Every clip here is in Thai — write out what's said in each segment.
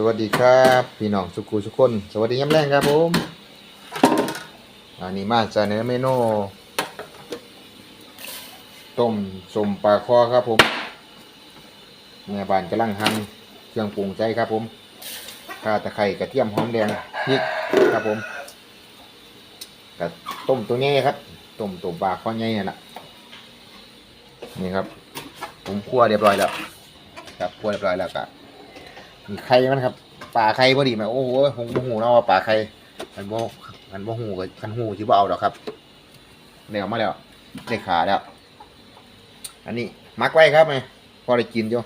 สวัสดีครับพี่น้องสุขุสุกคน สวัสดีย้ำแรงครับผมอันนี้มาจากในเมนูต้มสมปลาคอครับผมแม่บ้านกำลังหั่นเครื่องปรุงใจครับผมข่าตะไคร้กระเทียมหอมแดงพริกครับผมกับต้มตัวนี้ครับต้มตัวปลาคอใหญ่นั่นแหละนี่ครับผมคั่วเรียบร้อยแล้ว ครับคั่วเรียบร้อยแล้วก็ มีไข่มันครับปลาไข่พอดีไหมโอ้โหหงบ่หูเนาะว่าปลาไข่มันบ่มันบ่หูกับคันหูที่บ่เอาดอกครับเดี๋ยวมาแล้วได้ขาแล้ว อันนี้มักไว้ครับไงพอได้กินอยู่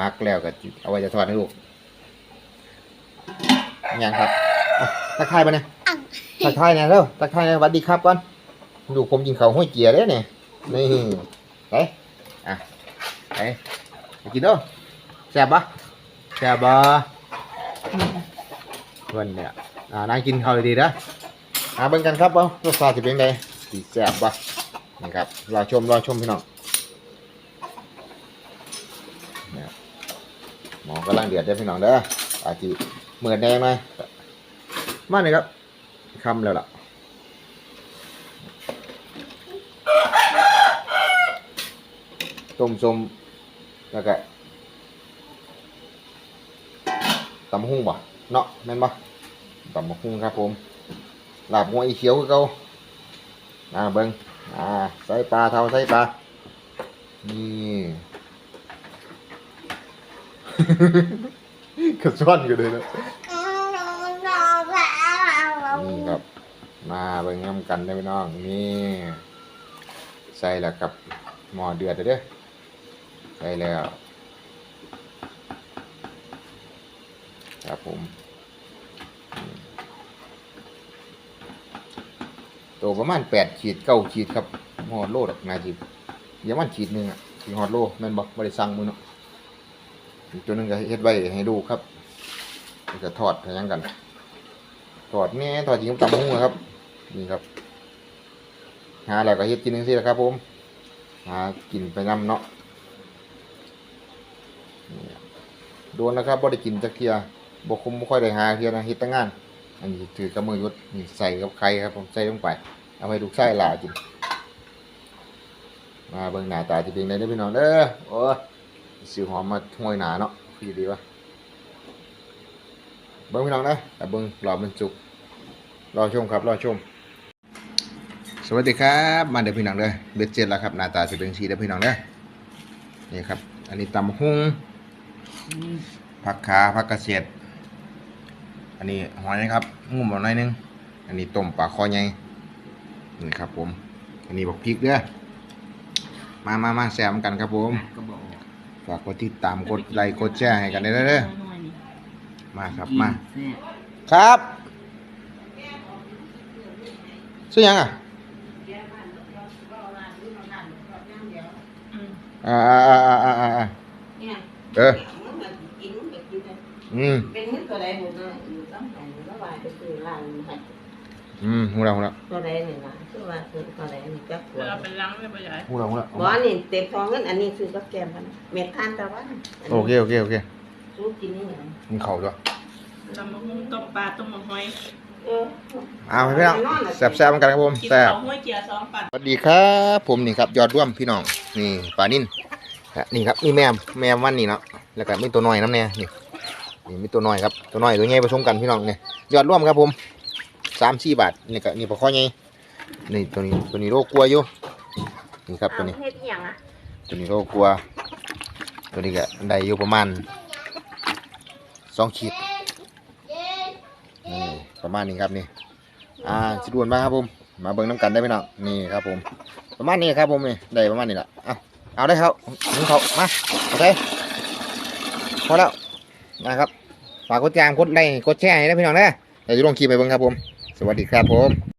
มักแล้วก็เอาไว้จะทอดให้ลูกยังครับอะตักทายไปเนี่ยตักทายเนี่ยเร็วตักทายเนี่ยสวัสดีครับก่อนดูผมกินข้าวห้อยเกียร์เด้อเนี่ยนี่ไปอะไปไปกินเด้อแซ่บปะ แซ่บบ่วันเนี่ยอ่านั่งกินข้าวดีนะอาเบิ่งกันครับว่ารสชาติจะเป็นไงสีแซ่บบ่นี่ครับรอชมรอชมพี่น้องเนี่ยหมอกำลังเดือดเด้พี่น้องเด้ออาจจะเหมือนแดงไหน่อยมาเลยครับคำแล้วล่ะต้มส้มแล้วก็ ตำหุ่งบ่เนาะแม่นบ่ตำหุ่งครับผมลาบหัวอีเขียวคือเก่าอ่าเบิ่งอ่าใส่ปลาเท่าใส่ปลานี่กระซ้อนกันเลยนะนี่ครับมาเบิ่งน้ำกันได้อพี่น้องนี่ใส่แล้วกับหม้อเดือดเด้อใส่แล้ว ครับผม ตัวประมาณแปดขีดเก้าขีดครับหอดโลดอกนาจีเดี๋ยวมันขีดหนึ่งอะขีดหอดโลแม่นบอกบริสั่งมือเนาะอีกตัวนึงก็เฮ็ดไว้ให้ดูครับจะทอดยังกันทอดแม่ทอดจริงตำหุ้งครับ นี่ครับ หาแล้วก็เฮ็ดกินนึงสิละครับ ผม หากินไปนำเนาะโดนนะครับบ่ได้กินจักเทีย บกคุมบ่ค่อยได้หาเทียนะเฮ็ดแตั้งงาน อันนี้ถือกำมือยุดนี่ใส่กับไข่ครับ ผมใส่ลงไป เอาให้ลูกไส้หลากิน มาเบิ่งหน้าตาจะเป็นไงเด้อพี่น้องเด้อโอ้ยสิหอมมาห้วยหนาเนาะคือดีวะเบิ่งพี่น้องนะแต่เบิ่งรอมันสุกรอชมครับรอชม สวัสดีครับ มาเด้อพี่น้องเด้อเบ็ดเจ็ดแล้วครับหน้าตาจะเป็นสีเด้อพี่น้องเด้อนี่ครับ อันนี้ตำหุ้งผักขาผักกระเสียด อันนี้หอยนะครับงุ่มเอาหน่อยหนึง อันนี้ต้มปลาคอใหญ่นี่ครับผม อันนี้บอกพริกเด้อมามามาแซมกันครับผม ก็บอกฝากกดติดตามกดไลค์กดแชร์ให้กันได้เด้อมาครับมา แซ่บครับซื้อยังอะอืมอ่าอ่าอ่าอ่าอ่าอ่าเนี่ยเออ มันก็กินมันก็กินได้ อืมเป็นเงินตัวใดหมดเลยอยู่ตั้งแต่ละวายไปซื้อร้านให้อืมหูเราหูเราตัวใดนี่ล่ะคือว่าซื้อตัวใดนี่จักกเวว่าลาไปล้างเลยไปใหญ่หูเราหูเราบ่อันนี้เต็มพอเงินอันนี้ซื้อกับแกมกันเม็ดทานตะวันโอเคโอเคโอเคซื้อกินนี่หยังมีเข่าด้วยตำมะฮุ่งต้มปลาต้มมะหอยเออเอาไปพี่น้องแซ่บแซ่บๆกันครับผมกินแซ่บข้าวห้วยเจียสองปัดสวัสดีครับผมนี่ครับยอดร่วมพี่น้องนี่ปลานิ่นครับนี่ครับนี่แม่มแม่มวันนี่เนาะแล้วก็มีตัวน้อยน้ำเนี่ยนี่ นี่มีตัวน้อยครับตัวน้อยตัวใหญ่ผสมกันพี่น้องเนี่ยยอดร่วมครับผมสามสี่บาทนี่ก็นี่ปลาข้อใหญ่นี่ตัวนี้ตัวนี้โลกลัวอยู่นี่ครับตัวนี้เฮ็ดหยังอะตัวนี้โลกลัว ตัวนี้ก็ได้อยู่ประมาณสองขีดนี่ประมาณนี้ครับนี่อ่าสิดวนมาครับผมมาเบิ่งน้ำกันได้ไหมน้องนี่ครับผม ประมาณนี้ครับผมนี่ได้ประมาณนี้แหละเอาเอาได้ครับนึงเขามาโอเคพอแล้วนะครับ ฝากกดติดตามกดไลค์กดแชร์ให้นะพี่น้องนะเดี๋ยวจะลงคลิปไปเบิ่งครับผม สวัสดีครับผม